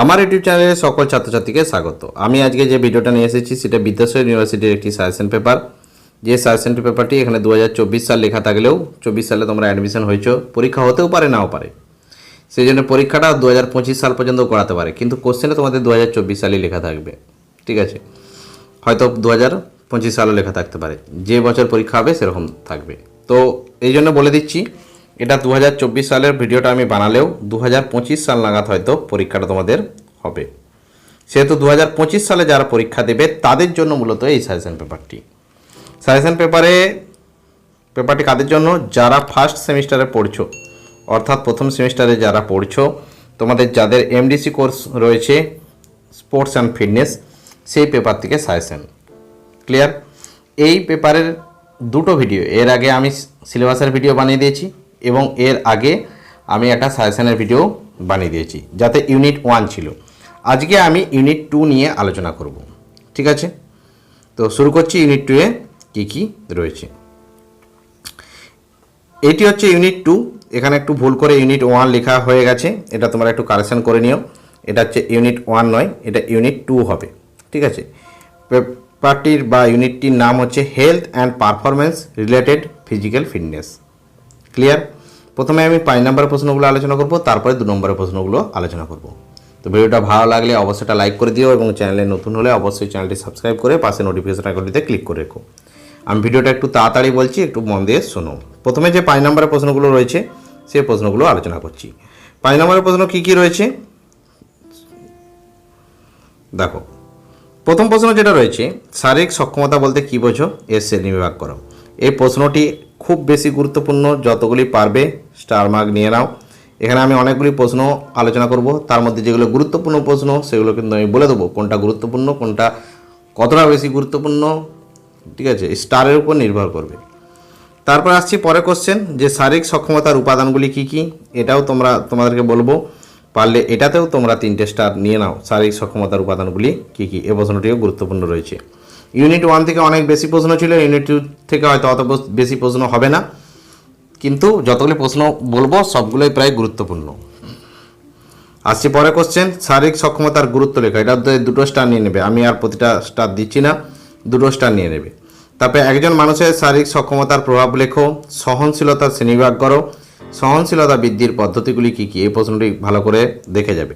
আমার ইউটিউব চ্যানেলে সকল ছাত্রছাত্রীকে স্বাগত। আমি আজকে যে ভিডিওটা নিয়ে এসেছি, সেটা বিদ্যাসাগর ইউনিভার্সিটির একটি সাজেশন পেপার যে সাজেশন পেপারটি এখানে দু হাজার চব্বিশ সাল লেখা থাকলেও চব্বিশ সালে তোমরা অ্যাডমিশন হয়েছো, পরীক্ষা হতেও পারে, নাও পারে। সেই জন্য পরীক্ষাটা দু হাজার পঁচিশ সাল পর্যন্ত করাতে পারে, কিন্তু কোশ্চেনে তোমাদের দু হাজার সালেই লেখা থাকবে। ঠিক আছে? হয়তো দু হাজার পঁচিশ সালও লেখা থাকতে পারে। যে বছর পরীক্ষা হবে সেরকম থাকবে। তো এই জন্য বলে দিচ্ছি এটা দু হাজার চব্বিশ সালের ভিডিওটা আমি বানালেও দু হাজার পঁচিশ সাল নাগাদ হয়তো পরীক্ষাটা তোমাদের হবে। সেহেতু দু হাজার পঁচিশ সালে যারা পরীক্ষা দেবে, তাদের জন্য মূলত এই সাজেশন পেপারটি। সাজেশন পেপারে, পেপারটি কাদের জন্য? যারা ফার্স্ট সেমিস্টারে পড়ছো, অর্থাৎ প্রথম সেমিস্টারে যারা পড়ছো, তোমাদের যাদের এমডিসি কোর্স রয়েছে স্পোর্টস অ্যান্ড ফিটনেস সেই পেপার থেকে সাজেশন। ক্লিয়ার এই পেপারের দুটো ভিডিও এর আগে আমি সিলেবাসের ভিডিও বানিয়ে দিয়েছি এবং এর আগে আমি একটা সাজেশনের ভিডিও বানিয়ে দিয়েছি, যাতে ইউনিট ওয়ান ছিল। আজকে আমি ইউনিট টু নিয়ে আলোচনা করব, ঠিক আছে? তো শুরু করছি ইউনিট টুয়ে কী কী রয়েছে। এটি হচ্ছে ইউনিট টু এখানে একটু ভুল করে ইউনিট ওয়ান লেখা হয়ে গেছে, এটা তোমরা একটু কারেকশন করে নিও। এটা হচ্ছে ইউনিট ওয়ান নয়, এটা ইউনিট টু হবে, ঠিক আছে? পেপারটির বা ইউনিটটির নাম হচ্ছে health and performance related physical fitness clear প্রথমে আমি পাঁচ নম্বরের প্রশ্নগুলো আলোচনা করব, তারপরে দু নম্বরের প্রশ্নগুলো আলোচনা করব। তো ভিডিওটা ভালো লাগলে অবশ্যই লাইক করে দিও এবং চ্যানেলে নতুন হলে অবশ্যই চ্যানেলটি সাবস্ক্রাইব করে পাশে নোটিফিকেশন আইকনটিতে ক্লিক করে রেখো। আমি ভিডিওটা একটু তাড়াতাড়ি বলছি, একটু মন দিয়ে শোনো প্রথমে যে পাঁচ নম্বরের প্রশ্নগুলো রয়েছে সেই প্রশ্নগুলো আলোচনা করছি। পাঁচ নম্বরের প্রশ্ন কী কী রয়েছে? দেখো, প্রথম প্রশ্ন যেটা রয়েছে, শারীরিক সক্ষমতা বলতে কী বোঝো? এর শ্রেণি বিভাগ করো। এই প্রশ্নটি খুব বেশি গুরুত্বপূর্ণ যতগুলি পারবে স্টার মার্ক নিয়ে নাও। এখানে আমি অনেকগুলি প্রশ্ন আলোচনা করব, তার মধ্যে যেগুলো গুরুত্বপূর্ণ প্রশ্ন, সেগুলো কিন্তু আমি বলে দেবো কোনটা গুরুত্বপূর্ণ, কোনটা কতটা বেশি গুরুত্বপূর্ণ, ঠিক আছে স্টারের উপর নির্ভর করবে। তারপর আসছি পরে কোশ্চেন যে শারীরিক সক্ষমতার উপাদানগুলি কি কি? এটাও তোমরা, তোমাদেরকে বলব, পারলে এটাতেও তোমরা তিনটে স্টার নিয়ে নাও, শারীরিক সক্ষমতার উপাদানগুলি কি কি? এ প্রশ্নটিও গুরুত্বপূর্ণ রয়েছে। ইউনিট ওয়ান থেকে অনেক বেশি প্রশ্ন ছিল ইউনিট টু থেকে হয়তো অত বেশি প্রশ্ন হবে না। কিন্তু যতগুলি প্রশ্ন বলব, সবগুলোই প্রায় গুরুত্বপূর্ণ। আসছি পরে কোশ্চেন শারীরিক সক্ষমতার গুরুত্ব লেখা। এটা দুটো স্টার নিয়ে নেবে। আমি আর প্রতিটা স্টার দিচ্ছি না, দুটো স্টার নিয়ে নেবে। তারপরে একজন মানুষের শারীরিক সক্ষমতার প্রভাব লেখো সহনশীলতার শ্রেণীবিভাগ করো। সহনশীলতা বৃদ্ধির পদ্ধতিগুলি কী কী? এই প্রশ্নটি ভালো করে দেখে যাবে।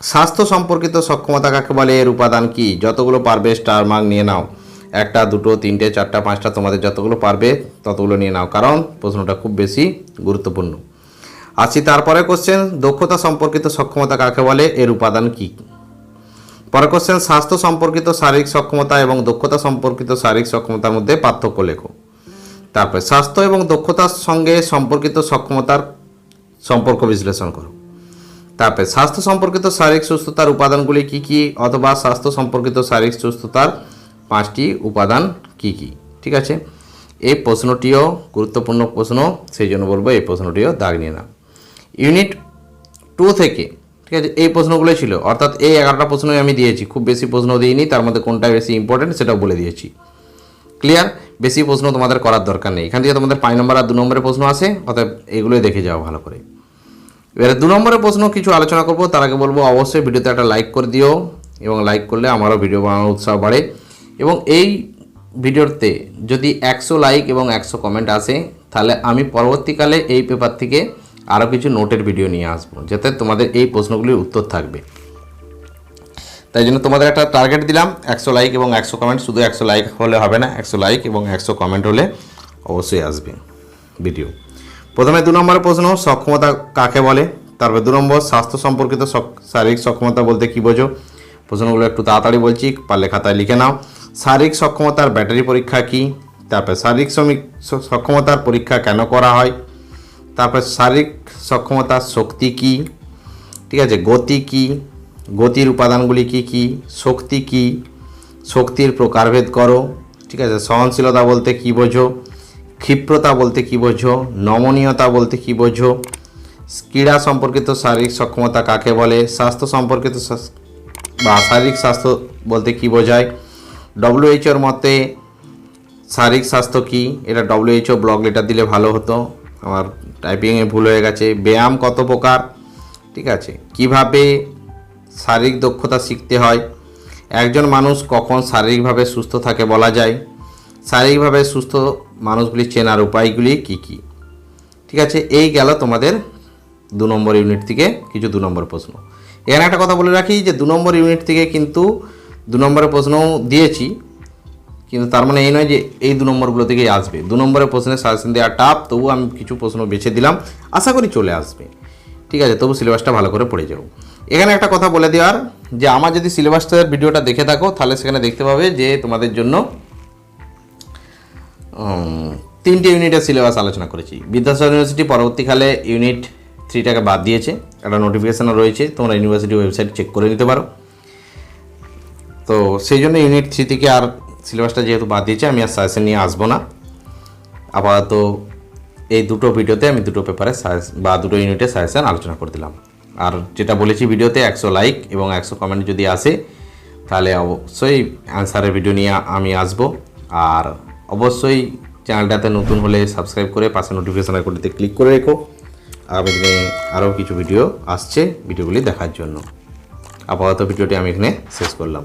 স্বাস্থ্য সম্পর্কিত সক্ষমতা কাকে বলে? এর উপাদান কি? যতগুলো পারবে স্টার মার্ক নিয়ে নাও। একটা, দুটো, তিনটে, চারটা, পাঁচটা, তোমাদের যতগুলো পারবে ততগুলো নিয়ে নাও। কারণ প্রশ্নটা খুব বেশি গুরুত্বপূর্ণ। আসছি তারপরে কোশ্চেন দক্ষতা সম্পর্কিত সক্ষমতা কাকে বলে? এর উপাদান কী? পরে কোশ্চেন স্বাস্থ্য সম্পর্কিত শারীরিক সক্ষমতা এবং দক্ষতা সম্পর্কিত শারীরিক সক্ষমতার মধ্যে পার্থক্য লেখো। তারপরে, স্বাস্থ্য এবং দক্ষতার সঙ্গে সম্পর্কিত সক্ষমতার সম্পর্ক বিশ্লেষণ করো। তারপরে স্বাস্থ্য সম্পর্কিত শারীরিক সুস্থতার উপাদানগুলি কি কি অথবা স্বাস্থ্য সম্পর্কিত শারীরিক সুস্থতার পাঁচটি উপাদান কি কি? ঠিক আছে? এই প্রশ্নটিও গুরুত্বপূর্ণ প্রশ্ন, সেই জন্য বলব এই প্রশ্নটিও দাগ নিয়ে না। ইউনিট টু থেকে, ঠিক আছে, এই প্রশ্নগুলো ছিল। অর্থাৎ এই এগারোটা প্রশ্নই আমি দিয়েছি। খুব বেশি প্রশ্ন দিইনি, তার মধ্যে কোনটা বেশি ইম্পর্টেন্ট সেটাও বলে দিয়েছি। ক্লিয়ার বেশি প্রশ্ন তোমাদের করার দরকার নেই। এখান থেকে তোমাদের পাঁচ নম্বর আর দু নম্বরের প্রশ্ন আসে অর্থাৎ এগুলোই দেখে যাও ভালো করে। এবারে দু নম্বরের প্রশ্ন, কিছু আলোচনা করব। তার আগে বলব, অবশ্যই ভিডিওতে একটা লাইক করে দিও এবং লাইক করলে আমারও ভিডিও বানানোর উৎসাহ বাড়ে। এবং এই ভিডিওতে যদি একশো লাইক এবং একশো কমেন্ট আসে, তাহলে আমি পরবর্তীকালে এই পেপার থেকে আরও কিছু নোটের ভিডিও নিয়ে আসব, যাতে তোমাদের এই প্রশ্নগুলির উত্তর থাকবে। তাই জন্য তোমাদের একটা টার্গেট দিলাম, একশো লাইক এবং একশো কমেন্ট শুধু একশো লাইক হলে হবে না, একশো লাইক এবং একশো কমেন্ট হলে অবশ্যই আসবে ভিডিও প্রথমে দু নম্বরের প্রশ্ন, সক্ষমতা কাকে বলে? তারপর দু নম্বর, স্বাস্থ্য সম্পর্কিত শারীরিক সক্ষমতা বলতে কী বোঝো? প্রশ্নগুলো একটু তাড়াতাড়ি বলছি, পারলে খাতায় লিখে নাও। শারীরিক সক্ষমতার ব্যাটারি পরীক্ষা কী? তারপরে শারীরিক শ্রমিক সক্ষমতার পরীক্ষা কেন করা হয়? তারপরে শারীরিক সক্ষমতার শক্তি কী? ঠিক আছে, গতি কি? গতির উপাদানগুলি কি কি? শক্তি কি? শক্তির প্রকারভেদ করো। ঠিক আছে, সহনশীলতা বলতে কি বোঝো? ক্ষিপ্রতা বলতে কি বোঝো? নমনীয়তা বলতে কি বোঝো? ক্রীড়া সম্পর্কিত শারীরিক সক্ষমতা কাকে বলে? স্বাস্থ্য সম্পর্কিত বা শারীরিক স্বাস্থ্য বলতে কি বোঝায়? ডব্লিউএইচওর মতে শারীরিক স্বাস্থ্য কি? এটা ডব্লিউএইচও ব্লগ লেটার দিলে ভালো হতো। আমার টাইপিংয়ে ভুল হয়ে গেছে। ব্যায়াম কত প্রকার? ঠিক আছে। কীভাবে শারীরিক দক্ষতা শিখতে হয়? একজন মানুষ কখন শারীরিকভাবে সুস্থ থাকে বলা যায়? শারীরিকভাবে সুস্থ মানুষগুলি চেনার উপায়গুলি কী কী? ঠিক আছে, এই গেল তোমাদের দু নম্বর ইউনিট থেকে কিছু দু নম্বর প্রশ্ন। এখানে একটা কথা বলে রাখি যে দু নম্বর ইউনিট থেকে কিন্তু দু নম্বরের প্রশ্নও দিয়েছি, কিন্তু তার মানে এই নয় যে এই দু নম্বরগুলো থেকেই আসবে। দু নম্বরের প্রশ্নের সাজেশন দেওয়া টাপ তবু আমি কিছু প্রশ্ন বেছে দিলাম, আশা করি চলে আসবে। ঠিক আছে, তবু সিলেবাসটা ভালো করে পড়ে যাও। এখানে একটা কথা বলে দেওয়ার, যে আমার যদি সিলেবাসটার ভিডিওটা দেখে থাকো, তাহলে সেখানে দেখতে পাবে যে তোমাদের জন্য তিনটে ইউনিটের সিলেবাস আলোচনা করেছি। বিদ্যাসাগর ইউনিভার্সিটি পরবর্তীকালে ইউনিট থ্রিটাকে বাদ দিয়েছে। একটা নোটিফিকেশানও রয়েছে। তোমরা ইউনিভার্সিটি ওয়েবসাইট চেক করে নিতে পারো। তো সেই জন্য ইউনিট থ্রি থেকে আর সিলেবাসটা যেহেতু বাদ দিয়েছে, আমি আর সাজেশন নিয়ে আসব না। আপাতত এই দুটো ভিডিওতে আমি দুটো পেপারে বা দুটো ইউনিটের সাজেশন আলোচনা করে দিলাম। আর যেটা বলেছি ভিডিওতে, একশো লাইক এবং একশো কমেন্ট যদি আসে, তাহলে অবশ্যই অ্যান্সারের ভিডিও নিয়ে আমি আসব। আর অবশ্যই চ্যানেলটাতে নতুন হলে সাবস্ক্রাইব করে পাশে নোটিফিকেশান আইকনটিতে ক্লিক করে রেখো। আগামী দিনে আরও কিছু ভিডিও আসছে ভিডিওগুলি দেখার জন্য। আপাতত ভিডিওটি আমি এখানে শেষ করলাম।